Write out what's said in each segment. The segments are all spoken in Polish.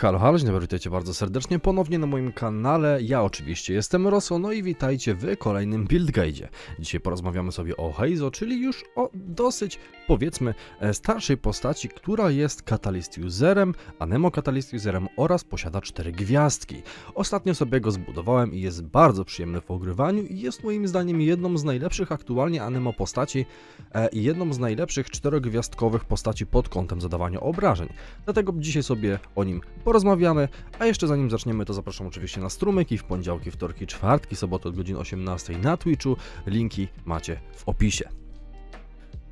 Halo, halo, dzień dobry, witajcie bardzo serdecznie ponownie na moim kanale. Ja oczywiście jestem Roso, no i witajcie w kolejnym Build Guide. Dzisiaj porozmawiamy sobie o Heizo, czyli już o dosyć, powiedzmy, e, starszej postaci, która jest Catalyst Userem, Anemo Catalyst Userem oraz posiada cztery gwiazdki. Ostatnio sobie go zbudowałem i jest bardzo przyjemny w ogrywaniu i jest moim zdaniem jedną z najlepszych aktualnie Anemo postaci e, i jedną z najlepszych czterogwiazdkowych postaci pod kątem zadawania obrażeń. Dlatego dzisiaj sobie o nim porozmawiamy, a jeszcze zanim zaczniemy, to zapraszam oczywiście na strumyki w poniedziałki, wtorki, czwartki, soboty od godziny 18 na Twitchu. Linki macie w opisie.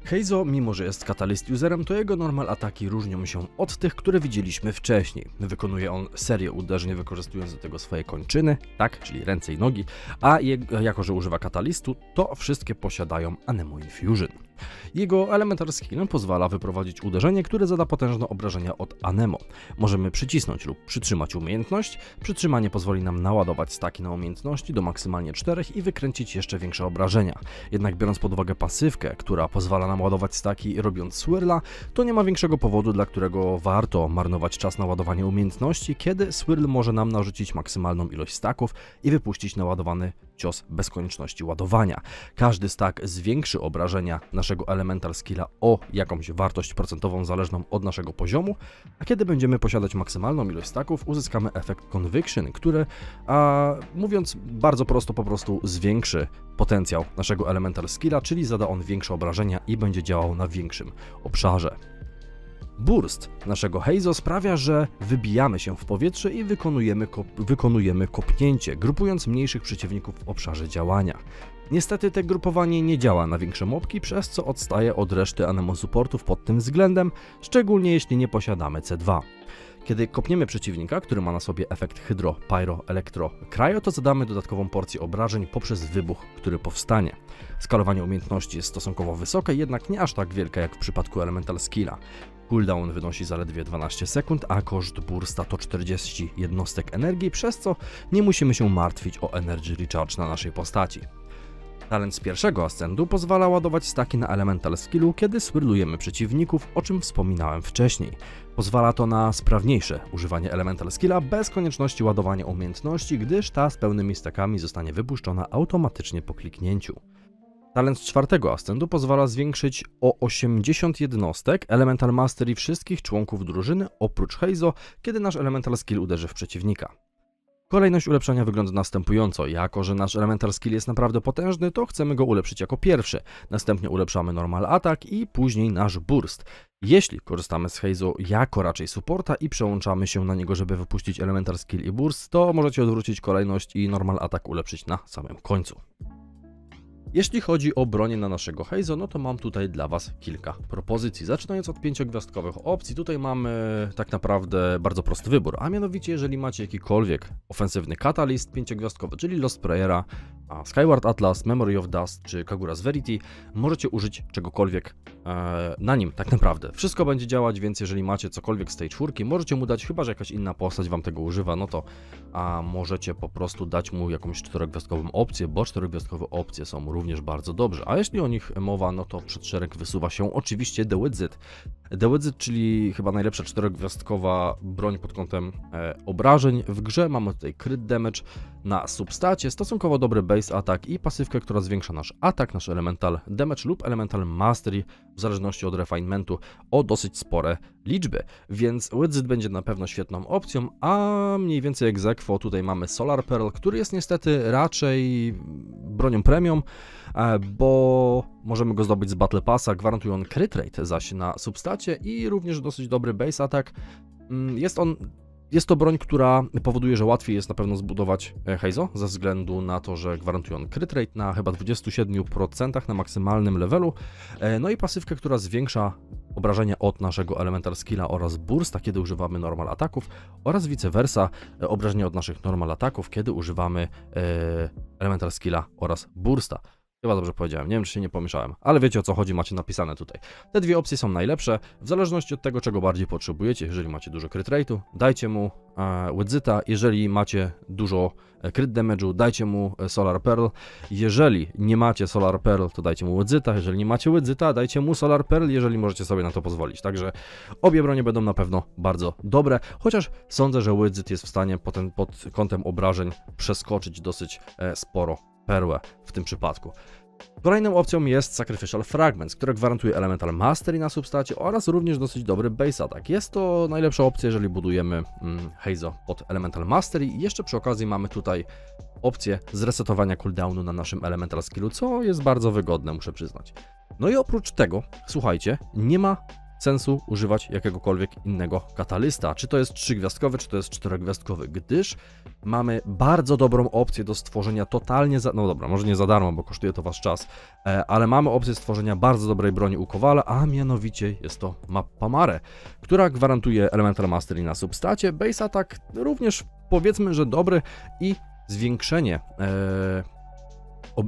Heizo, mimo że jest Catalyst userem, to jego normal ataki różnią się od tych, które widzieliśmy wcześniej. Wykonuje on serię uderzeń, wykorzystując do tego swoje kończyny, tak, czyli ręce i nogi, a je, jako, że używa katalistu, to wszystkie posiadają Anemo Infusion. Jego Elemental Skill pozwala wyprowadzić uderzenie, które zada potężne obrażenia od Anemo. Możemy przycisnąć lub przytrzymać umiejętność. Przytrzymanie pozwoli nam naładować staki na umiejętności do maksymalnie 4 i wykręcić jeszcze większe obrażenia. Jednak biorąc pod uwagę pasywkę, która pozwala nam ładować staki robiąc swirla, to nie ma większego powodu, dla którego warto marnować czas na ładowanie umiejętności, kiedy swirl może nam narzucić maksymalną ilość staków i wypuścić naładowany cios bez konieczności ładowania. Każdy stack zwiększy obrażenia naszego elemental skilla o jakąś wartość procentową zależną od naszego poziomu, a kiedy będziemy posiadać maksymalną ilość stacków, uzyskamy efekt conviction, który, a, mówiąc bardzo prosto, po prostu zwiększy potencjał naszego elemental skilla, czyli zada on większe obrażenia i będzie działał na większym obszarze. Burst naszego Heizo sprawia, że wybijamy się w powietrze i wykonujemy, kop wykonujemy kopnięcie, grupując mniejszych przeciwników w obszarze działania. Niestety te grupowanie nie działa na większe mopki, przez co odstaje od reszty Anemo supportów pod tym względem, szczególnie jeśli nie posiadamy C2. Kiedy kopniemy przeciwnika, który ma na sobie efekt hydro, pyro, elektro, cryo, to zadamy dodatkową porcję obrażeń poprzez wybuch, który powstanie. Skalowanie umiejętności jest stosunkowo wysokie, jednak nie aż tak wielkie jak w przypadku Elemental Skilla. Cooldown wynosi zaledwie 12 sekund, a koszt bursta to 40 jednostek energii, przez co nie musimy się martwić o Energy Recharge na naszej postaci. Talent z pierwszego ascendu pozwala ładować staki na Elemental Skillu, kiedy swirlujemy przeciwników, o czym wspominałem wcześniej. Pozwala to na sprawniejsze używanie Elemental Skilla bez konieczności ładowania umiejętności, gdyż ta z pełnymi stakami zostanie wypuszczona automatycznie po kliknięciu. Talent z czwartego ascendu pozwala zwiększyć o 80 jednostek Elemental Mastery wszystkich członków drużyny oprócz Heizo, kiedy nasz Elemental Skill uderzy w przeciwnika. Kolejność ulepszenia wygląda następująco. Jako, że nasz Elemental Skill jest naprawdę potężny, to chcemy go ulepszyć jako pierwszy. Następnie ulepszamy Normal Attack i później nasz Burst. Jeśli korzystamy z Heizo jako raczej supporta i przełączamy się na niego, żeby wypuścić Elemental Skill i Burst, to możecie odwrócić kolejność i Normal Attack ulepszyć na samym końcu. Jeśli chodzi o bronię na naszego Heizo, no to mam tutaj dla Was kilka propozycji. Zaczynając od pięciogwiazdkowych opcji, tutaj mamy tak naprawdę bardzo prosty wybór, a mianowicie jeżeli macie jakikolwiek ofensywny katalist pięciogwiazdkowy, czyli Lost Prayera, Skyward Atlas, Memory of Dust czy Kagura's Verity, możecie użyć czegokolwiek e, na nim tak naprawdę. Wszystko będzie działać, więc jeżeli macie cokolwiek z tej czwórki, możecie mu dać, chyba że jakaś inna postać Wam tego używa, no to a możecie po prostu dać mu jakąś czterogwiazdkową opcję, bo czterogwiazdkowe opcje są również bardzo dobrze. A jeśli o nich mowa, no to przed szereg wysuwa się oczywiście The Wizard. The Wizard, czyli chyba najlepsza czterogwiazdkowa broń pod kątem e, obrażeń w grze. Mamy tutaj crit damage na substacie, stosunkowo dobry base attack i pasywkę, która zwiększa nasz atak, nasz elemental damage lub elemental mastery w zależności od refinementu o dosyć spore liczby, więc Wizard będzie na pewno świetną opcją, a mniej więcej egzekwo tutaj mamy Solar Pearl, który jest niestety raczej bronią premium, e, bo możemy go zdobyć z Battle Passa, gwarantuje on crit rate zaś na substacie i również dosyć dobry base attack. Mm, Jest on jest to broń, która powoduje, że łatwiej jest na pewno zbudować e, Heizo, ze względu na to, że gwarantuje on crit rate na chyba 27% na maksymalnym levelu, e, no i pasywkę, która zwiększa obrażenia od naszego Elemental Skilla oraz Bursta, kiedy używamy normal ataków, oraz vice versa, e, obrażenia od naszych normal ataków, kiedy używamy e, Elemental Skilla oraz Bursta. Chyba dobrze powiedziałem, nie wiem czy się nie pomieszałem, ale wiecie o co chodzi, macie napisane tutaj. Te dwie opcje są najlepsze, w zależności od tego, czego bardziej potrzebujecie. Jeżeli macie dużo crit rate'u, dajcie mu e, jeżeli macie dużo e, crit damage'u, dajcie mu e, Solar Pearl. Jeżeli nie macie Solar Pearl, to dajcie mu Widzyta, jeżeli nie macie Widzyta, dajcie mu Solar Pearl, jeżeli możecie sobie na to pozwolić. Także obie bronie będą na pewno bardzo dobre, chociaż sądzę, że Widzyt jest w stanie pod kątem obrażeń przeskoczyć dosyć e, sporo perłę w tym przypadku. Kolejną opcją jest Sacrificial Fragments, które gwarantuje Elemental Mastery na substacie oraz również dosyć dobry base attack. Jest to najlepsza opcja, jeżeli budujemy mm, Heizo pod Elemental Mastery i jeszcze przy okazji mamy tutaj opcję zresetowania cooldownu na naszym Elemental Skillu, co jest bardzo wygodne, muszę przyznać. No i oprócz tego, słuchajcie, nie ma sensu używać jakiegokolwiek innego katalysta. Czy to jest trzygwiazdkowy, czy to jest czterogwiazdkowy, gdyż mamy bardzo dobrą opcję do stworzenia totalnie za... No dobra, może nie za darmo, bo kosztuje to wasz czas, e, ale mamy opcję stworzenia bardzo dobrej broni u Kowala, a mianowicie jest to Mappa Mare, która gwarantuje Elemental Mastery na substacie, base attack również powiedzmy, że dobry i zwiększenie e,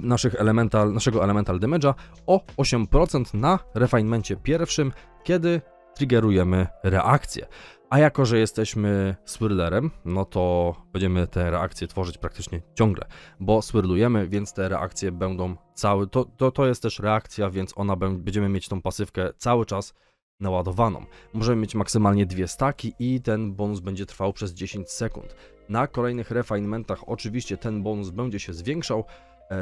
naszych elemental, naszego elemental damage'a o 8% na refinemencie pierwszym, kiedy triggerujemy reakcję. A jako, że jesteśmy swirlerem, no to będziemy te reakcje tworzyć praktycznie ciągle, bo swirlujemy, więc te reakcje będą cały, to, to, to jest też reakcja, więc ona bę- będziemy mieć tą pasywkę cały czas naładowaną. Możemy mieć maksymalnie dwie staki i ten bonus będzie trwał przez 10 sekund. Na kolejnych refinementach oczywiście ten bonus będzie się zwiększał,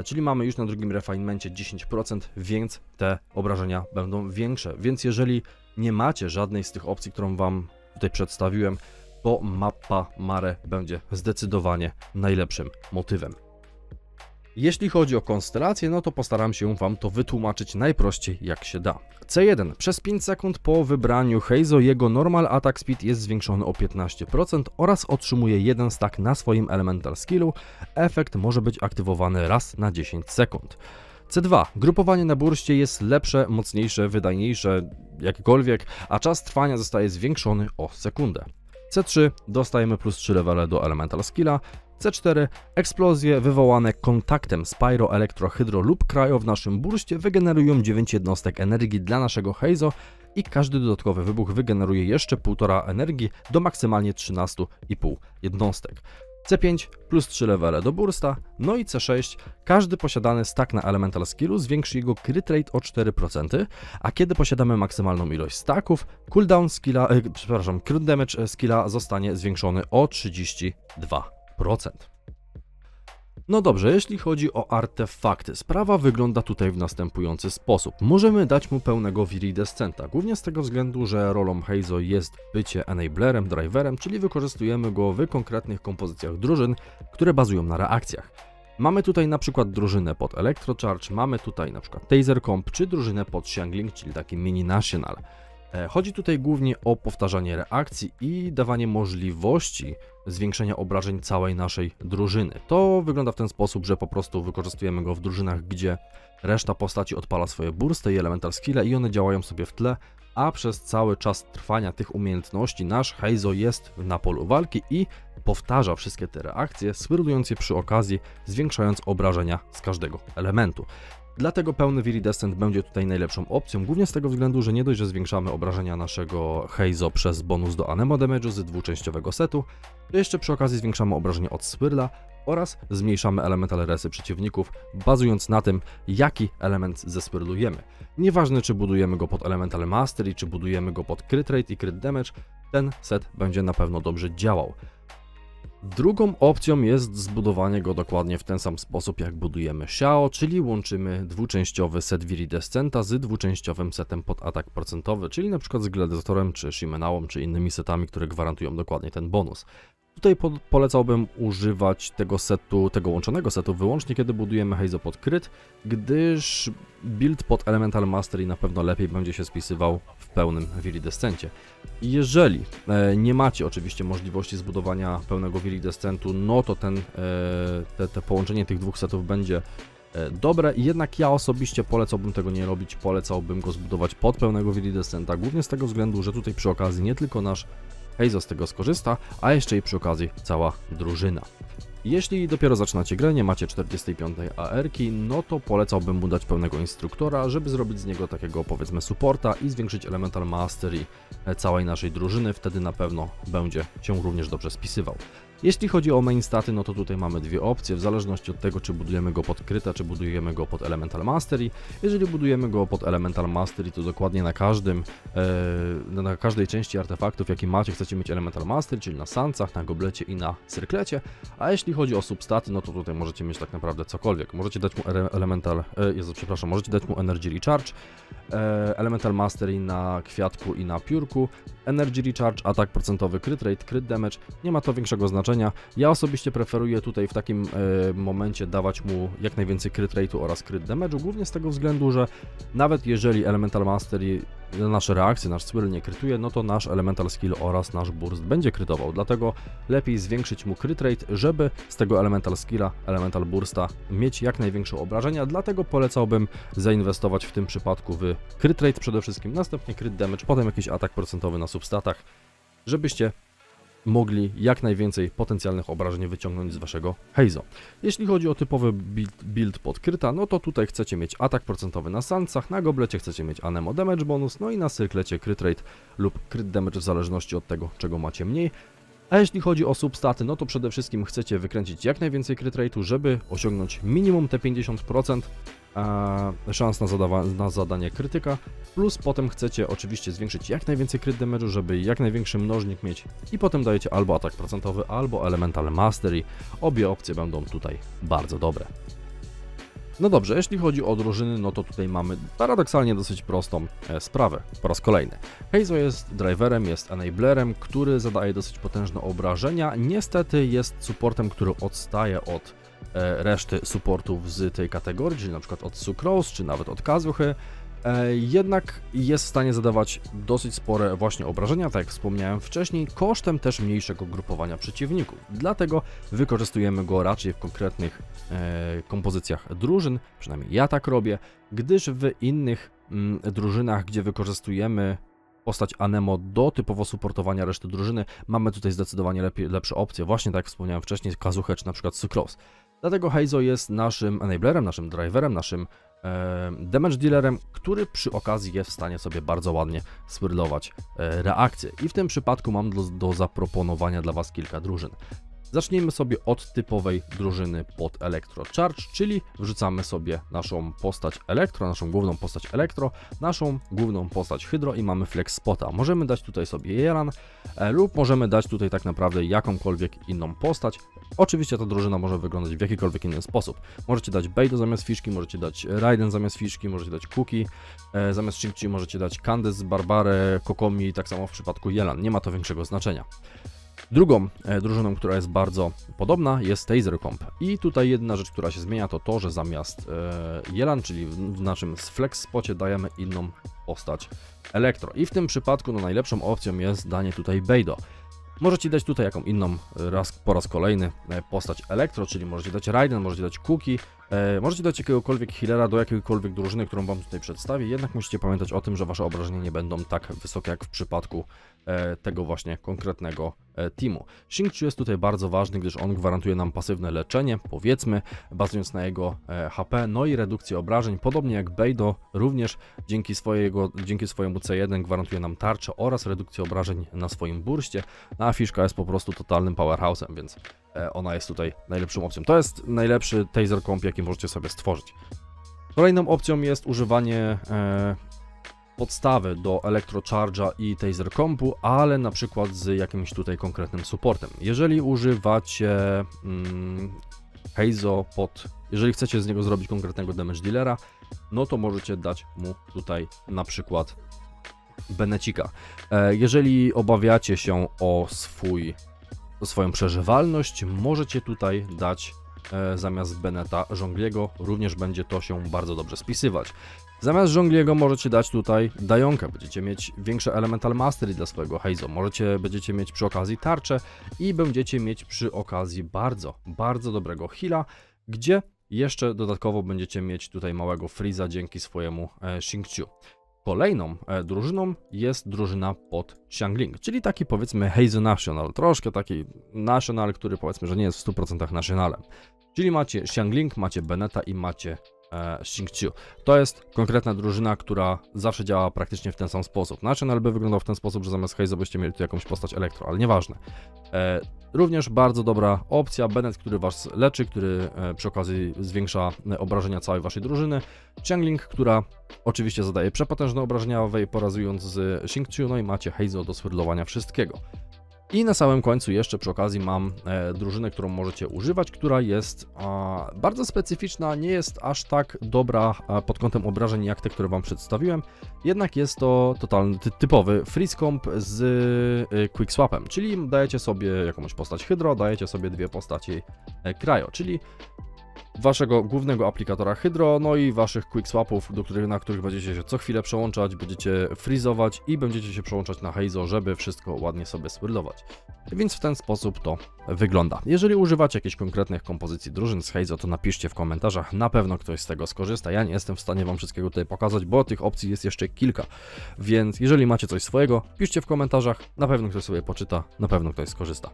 Czyli mamy już na drugim refinemencie 10%, więc te obrażenia będą większe. Więc jeżeli nie macie żadnej z tych opcji, którą Wam tutaj przedstawiłem, to mapa Mare będzie zdecydowanie najlepszym motywem. Jeśli chodzi o konstelację, no to postaram się Wam to wytłumaczyć najprościej jak się da. C1. Przez 5 sekund po wybraniu Heizo jego normal attack speed jest zwiększony o 15% oraz otrzymuje jeden stack na swoim elemental skillu. Efekt może być aktywowany raz na 10 sekund. C2. Grupowanie na burście jest lepsze, mocniejsze, wydajniejsze, jakkolwiek, a czas trwania zostaje zwiększony o sekundę. C3. Dostajemy plus 3 levele do elemental skilla. C4. Eksplozje wywołane kontaktem Spyro, Elektro, Hydro lub Cryo w naszym burście wygenerują 9 jednostek energii dla naszego Heizo i każdy dodatkowy wybuch wygeneruje jeszcze 1,5 energii do maksymalnie 13,5 jednostek. C5 plus 3 levele do bursta, no i C6. Każdy posiadany stack na Elemental Skillu zwiększy jego crit rate o 4%, a kiedy posiadamy maksymalną ilość stacków, cooldown skilla, e, przepraszam, crit damage skilla zostanie zwiększony o 32%. No dobrze, jeśli chodzi o artefakty, sprawa wygląda tutaj w następujący sposób. Możemy dać mu pełnego Viridescenta, głównie z tego względu, że rolą Heizo jest bycie enablerem, driverem, czyli wykorzystujemy go w konkretnych kompozycjach drużyn, które bazują na reakcjach. Mamy tutaj na przykład drużynę pod Electrocharge, mamy tutaj na przykład Taser Comp, czy drużynę pod Shangling, czyli taki mini national. E, Chodzi tutaj głównie o powtarzanie reakcji i dawanie możliwości zwiększenia obrażeń całej naszej drużyny. To wygląda w ten sposób, że po prostu wykorzystujemy go w drużynach, gdzie reszta postaci odpala swoje bursty i elemental skille i one działają sobie w tle, a przez cały czas trwania tych umiejętności nasz Heizo jest na polu walki i powtarza wszystkie te reakcje, swirlując je przy okazji, zwiększając obrażenia z każdego elementu. Dlatego pełny Viridescent będzie tutaj najlepszą opcją, głównie z tego względu, że nie dość, że zwiększamy obrażenia naszego Heizo przez bonus do Anemo Damage'u z dwuczęściowego setu, to jeszcze przy okazji zwiększamy obrażenia od Swirla oraz zmniejszamy elemental resy przeciwników, bazując na tym, jaki element zeswirlujemy. Nieważne, czy budujemy go pod Elemental Mastery, czy budujemy go pod Crit Rate i Crit Damage, ten set będzie na pewno dobrze działał. Drugą opcją jest zbudowanie go dokładnie w ten sam sposób jak budujemy Xiao, czyli łączymy dwuczęściowy set Viridescenta z dwuczęściowym setem pod atak procentowy, czyli na przykład z Gladiatorem, czy Shimenałą, czy innymi setami, które gwarantują dokładnie ten bonus. Tutaj po polecałbym używać tego setu, tego łączonego setu wyłącznie kiedy budujemy Heizo pod kryt, gdyż build pod Elemental Mastery na pewno lepiej będzie się spisywał w pełnym Viridescencie. Jeżeli e, nie macie oczywiście możliwości zbudowania pełnego Viridescentu, no to ten, e, te, te połączenie tych dwóch setów będzie e, dobre, jednak ja osobiście polecałbym tego nie robić, polecałbym go zbudować pod pełnego Viridescenta, głównie z tego względu, że tutaj przy okazji nie tylko nasz Heizo z tego skorzysta, a jeszcze i przy okazji cała drużyna. Jeśli dopiero zaczynacie grę, nie macie 45 AR-ki, no to polecałbym mu dać pełnego instruktora, żeby zrobić z niego takiego powiedzmy supporta i zwiększyć Elemental Mastery e, całej naszej drużyny, wtedy na pewno będzie się również dobrze spisywał. Jeśli chodzi o main staty, no to tutaj mamy dwie opcje, w zależności od tego, czy budujemy go pod kryta, czy budujemy go pod Elemental Mastery. Jeżeli budujemy go pod Elemental Mastery, to dokładnie na każdym, e, na każdej części artefaktów, jaki macie, chcecie mieć Elemental Mastery, czyli na sancach, na goblecie i na cyrklecie. A jeśli chodzi o substaty, no to tutaj możecie mieć tak naprawdę cokolwiek. Możecie dać mu Elemental, e, Jezu, przepraszam, możecie dać mu Energy Recharge, e, Elemental Mastery na kwiatku i na piórku, Energy Recharge, atak procentowy, crit rate, crit damage, nie ma to większego znaczenia. Ja osobiście preferuję tutaj w takim e, momencie dawać mu jak najwięcej crit rate'u oraz crit damage'u, głównie z tego względu, że nawet jeżeli Elemental Mastery nasze reakcje, nasz swirl nie krytuje, no to nasz Elemental Skill oraz nasz burst będzie krytował, dlatego lepiej zwiększyć mu crit rate, żeby z tego Elemental Skilla, Elemental Bursta mieć jak największe obrażenia, dlatego polecałbym zainwestować w tym przypadku w crit rate przede wszystkim, następnie crit damage, potem jakiś atak procentowy na substatach, żebyście mogli jak najwięcej potencjalnych obrażeń wyciągnąć z waszego Heizo. Jeśli chodzi o typowy build, build no to tutaj chcecie mieć atak procentowy na sancach, na goblecie chcecie mieć anemo damage bonus, no i na cyrklecie crit rate lub crit damage w zależności od tego, czego macie mniej. A jeśli chodzi o substaty, no to przede wszystkim chcecie wykręcić jak najwięcej crit rate'u, żeby osiągnąć minimum te 50% e, szans na, na zadanie krytyka, plus potem chcecie oczywiście zwiększyć jak najwięcej crit damage'u, żeby jak największy mnożnik mieć i potem dajecie albo atak procentowy, albo elemental mastery. Obie opcje będą tutaj bardzo dobre. No dobrze, jeśli chodzi o drużyny, no to tutaj mamy paradoksalnie dosyć prostą e, sprawę po raz kolejny. Heizo jest driverem, jest enablerem, który zadaje dosyć potężne obrażenia. Niestety jest supportem, który odstaje od e, reszty supportów z tej kategorii, czyli na przykład od Sucrose, czy nawet od Kazuchy. E, jednak jest w stanie zadawać dosyć spore właśnie obrażenia, tak jak wspomniałem wcześniej, kosztem też mniejszego grupowania przeciwników. Dlatego wykorzystujemy go raczej w konkretnych e, kompozycjach drużyn, przynajmniej ja tak robię, gdyż w innych mm, drużynach, gdzie wykorzystujemy postać Anemo do typowo supportowania reszty drużyny, mamy tutaj zdecydowanie lepiej, lepsze opcje, właśnie tak jak wspomniałem wcześniej, Kazuchę czy na przykład Sucrose. Dlatego Heizo jest naszym enablerem, naszym driverem, naszym damage dealerem, który przy okazji jest w stanie sobie bardzo ładnie swirlować e, reakcje. I w tym przypadku mam do, do zaproponowania dla Was kilka drużyn. Zacznijmy sobie od typowej drużyny pod Electro Charge, czyli wrzucamy sobie naszą postać Elektro, naszą główną postać Elektro, naszą główną postać Hydro i mamy Flex Spota. Możemy dać tutaj sobie Jeran e, lub możemy dać tutaj tak naprawdę jakąkolwiek inną postać. Oczywiście ta drużyna może wyglądać w jakikolwiek inny sposób. Możecie dać Bejdo zamiast Fiszki, możecie dać Raiden zamiast Fiszki, możecie dać Kuki, e, zamiast Shingchi możecie dać Candice, Barbarę, Kokomi, tak samo w przypadku Jelan. Nie ma to większego znaczenia. Drugą e, drużyną, która jest bardzo podobna, jest Taser Comp. I tutaj jedna rzecz, która się zmienia, to to, że zamiast e, Jelan, czyli w, w naszym flex spocie, dajemy inną postać Elektro. I w tym przypadku no, najlepszą opcją jest danie tutaj Bejdo. Możecie dać tutaj jaką inną, e, raz po raz kolejny, e, postać Elektro, czyli możecie dać Raiden, możecie dać Kuki, e, możecie dać jakiegokolwiek healera do jakiejkolwiek drużyny, którą Wam tutaj przedstawię, jednak musicie pamiętać o tym, że Wasze obrażenia nie będą tak wysokie jak w przypadku e, tego właśnie konkretnego e, teamu. Shingchu jest tutaj bardzo ważny, gdyż on gwarantuje nam pasywne leczenie, powiedzmy, bazując na jego e, HP, no i redukcję obrażeń, podobnie jak Beido, również dzięki, swojego, dzięki swojemu C1 gwarantuje nam tarczę oraz redukcję obrażeń na swoim burście, no a Fiszka jest po prostu totalnym powerhouse'em, więc ona jest tutaj najlepszą opcją. To jest najlepszy taser comp, jaki możecie sobie stworzyć. Kolejną opcją jest używanie e, podstawy do Electrocharge'a i Taser Compu, ale na przykład z jakimś tutaj konkretnym supportem. Jeżeli używacie mm, Heizo pod, jeżeli chcecie z niego zrobić konkretnego damage dealera, no to możecie dać mu tutaj na przykład Benecika. E, jeżeli obawiacie się o swój, swoją przeżywalność, możecie tutaj dać e, zamiast Beneta Żongliego, również będzie to się bardzo dobrze spisywać. Zamiast Żongliego możecie dać tutaj Dajonkę, będziecie mieć większe Elemental Mastery dla swojego Heizo, możecie, będziecie mieć przy okazji tarczę i będziecie mieć przy okazji bardzo, bardzo dobrego heala, gdzie jeszcze dodatkowo będziecie mieć tutaj małego Freeza dzięki swojemu e. Kolejną e, drużyną jest drużyna pod Xiangling, czyli taki powiedzmy Heize National, troszkę taki national, który powiedzmy, że nie jest w 100% nationalem. Czyli macie Xiangling, macie Beneta i macie e. To jest konkretna drużyna, która zawsze działa praktycznie w ten sam sposób. National by wyglądał w ten sposób, że zamiast Heize byście mieli tu jakąś postać elektro, ale nieważne. E, również bardzo dobra opcja, Bennett, który was leczy, który e, przy okazji zwiększa e, obrażenia całej waszej drużyny. Xiangling, która oczywiście zadaje przepotężne obrażenia porazując z Xingqiu, no i macie Heizo do swirlowania wszystkiego. I na samym końcu jeszcze przy okazji mam e, drużynę, którą możecie używać, która jest bardzo specyficzna, nie jest aż tak dobra pod kątem obrażeń jak te, które wam przedstawiłem, jednak jest to totalny, ty, typowy freeze comp z y, quickswapem, czyli dajecie sobie jakąś postać Hydro, dajecie sobie dwie postaci e, Cryo, czyli waszego głównego aplikatora Hydro, no i waszych quickswapów, do których, na których będziecie się co chwilę przełączać, będziecie freezować i będziecie się przełączać na Heizo, żeby wszystko ładnie sobie swirlować. Więc w ten sposób to wygląda. Jeżeli używacie jakiejś konkretnych kompozycji drużyn z Heizo, to napiszcie w komentarzach, na pewno ktoś z tego skorzysta. Ja nie jestem w stanie wam wszystkiego tutaj pokazać, bo tych opcji jest jeszcze kilka. Więc jeżeli macie coś swojego, piszcie w komentarzach, na pewno ktoś sobie poczyta, na pewno ktoś skorzysta.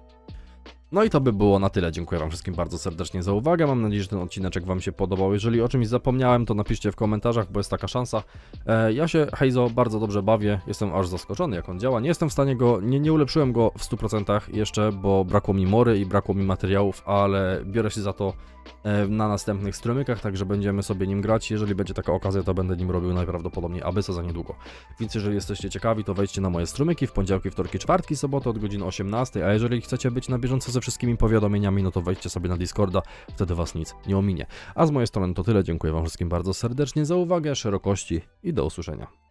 No i to by było na tyle. Dziękuję Wam wszystkim bardzo serdecznie za uwagę. Mam nadzieję, że ten odcineczek Wam się podobał. Jeżeli o czymś zapomniałem, to napiszcie w komentarzach, bo jest taka szansa. E, ja się Heizo bardzo dobrze bawię. Jestem aż zaskoczony, jak on działa. Nie jestem w stanie go, nie, nie ulepszyłem go w 100% jeszcze, bo brakło mi mory i brakło mi materiałów, ale biorę się za to e, na następnych strumykach, także będziemy sobie nim grać. Jeżeli będzie taka okazja, to będę nim robił najprawdopodobniej Abyssa za niedługo. Więc jeżeli jesteście ciekawi, to wejdźcie na moje strumyki w poniedziałki, wtorki, czwartki, soboty od godziny 18, a jeżeli chcecie być na bieżąco ze wszystkimi powiadomieniami, no to wejdźcie sobie na Discorda, wtedy was nic nie ominie. A z mojej strony to tyle, dziękuję wam wszystkim bardzo serdecznie za uwagę, szerokości i do usłyszenia.